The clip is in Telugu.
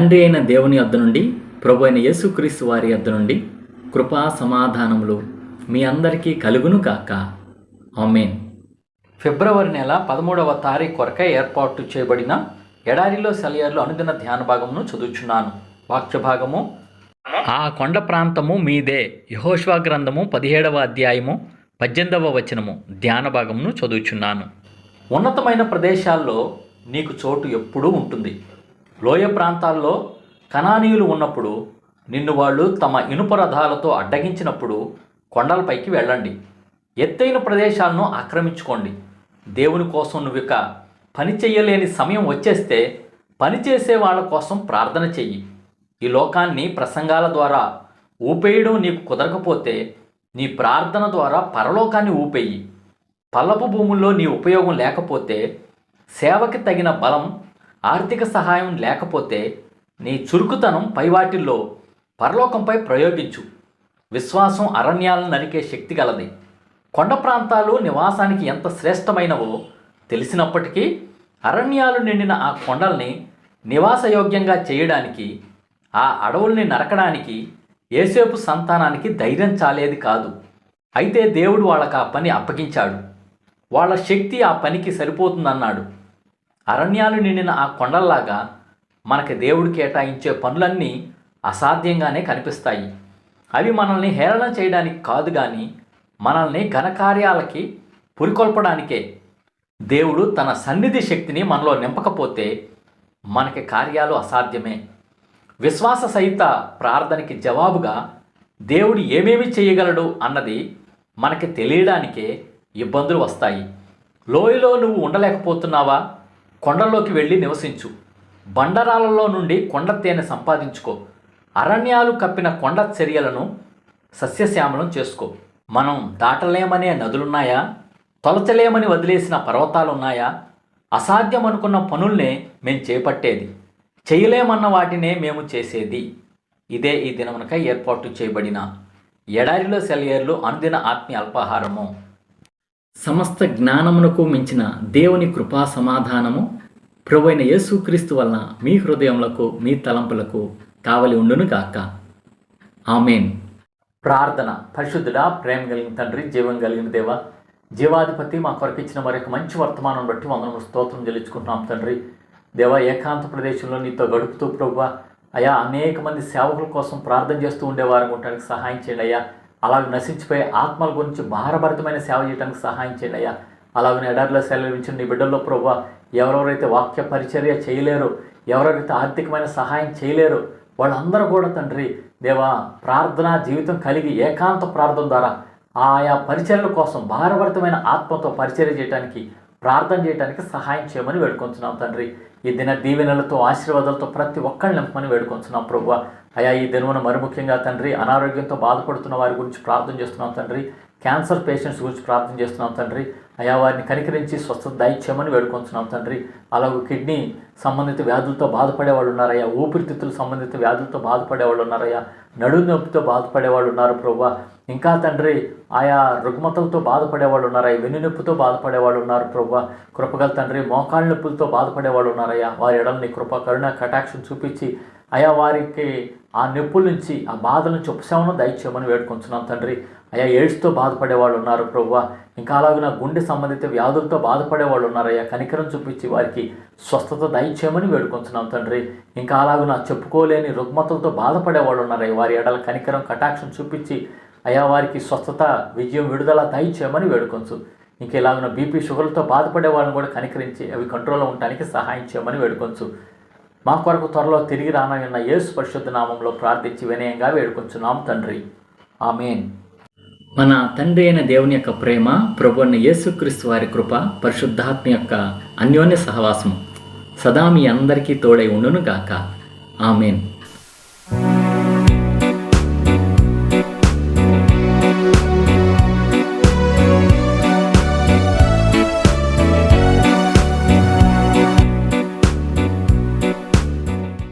తండ్రి అయిన దేవుని యొద్ద నుండి ప్రభు అయిన యేసుక్రీస్తు వారి యొద్ద నుండి కృపా సమాధానములు మీ అందరికీ కలుగును కాక ఆమెన్. ఫిబ్రవరి నెల పదమూడవ తారీఖు కొరకై ఏర్పాటు చేయబడిన ఎడారిలో సెలయర్లో అనుదిన ధ్యాన భాగమును చదువుచున్నాను. వాక్య భాగము ఆ కొండ ప్రాంతము మీదే యహోష్వా గ్రంథము పదిహేడవ అధ్యాయము పద్దెనిమిదవ వచనము ధ్యాన భాగమును చదువుచున్నాను. ఉన్నతమైన ప్రదేశాల్లో నీకు చోటు ఎప్పుడూ ఉంటుంది. లోయ ప్రాంతాల్లో కణానీయులు ఉన్నప్పుడు నిన్ను వాళ్ళు తమ ఇనుప రథాలతో అడ్డగించినప్పుడు కొండలపైకి వెళ్ళండి. ఎత్తైన ప్రదేశాలను ఆక్రమించుకోండి. దేవుని కోసం నువ్వు ఇక పని చెయ్యలేని సమయం వచ్చేస్తే పని చేసే వాళ్ళ కోసం ప్రార్థన చెయ్యి. ఈ లోకాన్ని ప్రసంగాల ద్వారా ఊపేయడం నీకు కుదరకపోతే నీ ప్రార్థన ద్వారా పరలోకాన్ని ఊపేయి. పల్లపు భూముల్లో నీ ఉపయోగం లేకపోతే సేవకి తగిన బలం ఆర్థిక సహాయం లేకపోతే నీ చురుకుతనం పైవాటిల్లో పరలోకంపై ప్రయోగించు. విశ్వాసం అరణ్యాలను నరికే శక్తి గలది. కొండ ప్రాంతాలు నివాసానికి ఎంత శ్రేష్టమైనవో తెలిసినప్పటికీ అరణ్యాలు నిండిన ఆ కొండల్ని నివాసయోగ్యంగా చేయడానికి ఆ అడవుల్ని నరకడానికి ఏసేపు సంతానానికి ధైర్యం చాలేది కాదు. అయితే దేవుడు వాళ్ళకు ఆ పని అప్పగించాడు. వాళ్ళ శక్తి ఆ పనికి సరిపోతుందన్నాడు. అరణ్యాలు నిండిన ఆ కొండల్లాగా మనకి దేవుడు కేటాయించే పనులన్నీ అసాధ్యంగానే కనిపిస్తాయి. అవి మనల్ని హేళన చేయడానికి కాదు కానీ మనల్ని ఘనకార్యాలకి పురికొల్పడానికే. దేవుడు తన సన్నిధి శక్తిని మనలో నింపకపోతే మనకి కార్యాలు అసాధ్యమే. విశ్వాస సహిత ప్రార్థనకి జవాబుగా దేవుడు ఏమేమి చేయగలడు అన్నది మనకి తెలియడానికే ఇబ్బందులు వస్తాయి. లోయలో నువ్వు ఉండలేకపోతున్నావా? కొండల్లోకి వెళ్ళి నివసించు. బండరాలలో నుండి కొండ తేనె సంపాదించుకో. అరణ్యాలు కప్పిన కొండ చర్యలను సస్యశ్యామలం చేసుకో. మనం దాటలేమనే నదులున్నాయా? తొలచలేమని వదిలేసిన పర్వతాలున్నాయా? అసాధ్యం అనుకున్న పనుల్నే మేము చేపట్టేది. చేయలేమన్న వాటినే మేము చేసేది. ఇదే ఈ దినమునక ఏర్పాటు చేయబడిన ఎడారిలో సెలయేర్లు అనుదిన ఆత్మీయ అల్పాహారము. సమస్త జ్ఞానమునకు మించిన దేవుని కృపా సమాధానము ప్రభువైన యేసుక్రీస్తు వలన మీ హృదయములకు మీ తలంపులకు కావలి ఉండును గాక. ఆమెన్. ప్రార్థన పరిశుద్ధుడా ప్రేమ కలిగిన తండ్రి జీవం కలిగిన దేవ జీవాధిపతి మా కొరకు ఇచ్చిన మరొక మంచి వర్తమానం బట్టి వందనము స్తోత్రం చెల్లించుకుంటున్నాం తండ్రి. దేవ ఏకాంత ప్రదేశంలో నీతో గడుపుతూ ప్రభు అయా అనేక మంది సేవకుల కోసం ప్రార్థన చేస్తూ ఉండేవారు ఉండటానికి సహాయం చేయండి అయ్యా. అలాగే నశించిపోయే ఆత్మల గురించి భారభరితమైన సేవ చేయడానికి సహాయం చేయండి అయ్యా. అలాగనే ఎడారిలో సెలవించిన నీ బిడ్డల్లో ప్రభావ ఎవరెవరైతే వాక్య పరిచర్య చేయలేరు ఎవరెవరైతే ఆర్థికమైన సహాయం చేయలేరు వాళ్ళందరూ కూడా తండ్రి దేవా ప్రార్థన జీవితం కలిగి ఏకాంత ప్రార్థన ద్వారా ఆయా పరిచర్యల కోసం భారభరితమైన ఆత్మతో పరిచర్య చేయడానికి ప్రార్థన చేయడానికి సహాయం చేయమని వేడుకొంచున్నాం తండ్రి. ఈ దిన దీవెనలతో ఆశీర్వాదాలతో ప్రతి ఒక్కరిని నింపమని వేడుకొంచున్నాం ప్రభు అయా ఈ దినమున మరి ముఖ్యంగా తండ్రి అనారోగ్యంతో బాధపడుతున్న వారి గురించి ప్రార్థన చేస్తున్నాం తండ్రి. క్యాన్సర్ పేషెంట్స్ గురించి ప్రార్థన చేస్తున్నాం తండ్రి. అయా వారిని కనికరించి స్వస్థత దయచేయమని వేడుకొంచున్నాం తండ్రి. అలాగే కిడ్నీ సంబంధిత వ్యాధులతో బాధపడే వాళ్ళు ఉన్నారయ్యా. ఊపిరితిత్తుల సంబంధిత వ్యాధులతో బాధపడే వాళ్ళు ఉన్నారయ్యా. నడుము నొప్పితో బాధపడే వాళ్ళు ఉన్నారు ప్రభు. ఇంకా తండ్రి ఆయా రుగ్మతలతో బాధపడేవాళ్ళు ఉన్నారయ్యా. వెన్ను నొప్పితో బాధపడేవాళ్ళు ఉన్నారు ప్రభు. కృపగల తండ్రి మోకాళ్ళ నొప్పులతో బాధపడేవాళ్ళు ఉన్నారయ్యా. వారి ఎడల్ని కృప కరుణ కటాక్షం చూపించి అయా వారికి ఆ నొప్పుల నుంచి ఆ బాధల నుంచి ఉపశమనం దయచేయమని వేడుకొంచున్నాం తండ్రి. అయా ఎయిడ్స్తో బాధపడే వాళ్ళు ఉన్నారు ప్రభు ఇంకా అలాగే నా గుండె సంబంధిత వ్యాధులతో బాధపడే వాళ్ళు ఉన్నారయ్యా. కనికరం చూపించి వారికి స్వస్థత దయచేయమని వేడుకొంచున్నాం తండ్రి. ఇంకా అలాగున చెప్పుకోలేని రుగ్మతలతో బాధపడే వాళ్ళు ఉన్నారయ్యా. వారి ఎడల కనికరం కటాక్షం చూపించి అయా వారికి స్వస్థత విజయం విడుదల దయచేయమని వేడుకొంచు. ఇంకా ఇలాగున బీపీ షుగర్లతో బాధపడే వాళ్ళని కూడా కనికరించి అవి కంట్రోల్లో ఉండడానికి సహాయం చేయమని వేడుకొంచు. మా కొరకు త్వరలో తిరిగి రానన్న యేసు పరిశుద్ధ నామంలో ప్రార్థించి వినయంగా వేడుకొంచున్నాం తండ్రి. ఆమెన్. మన తండ్రి అయిన దేవుని యొక్క ప్రేమ ప్రభు అయిన యేసుక్రీస్తు వారి కృప పరిశుద్ధాత్మ యొక్క అన్యోన్య సహవాసం సదా మీ అందరికీ తోడై ఉండును గాక ఆమెన్.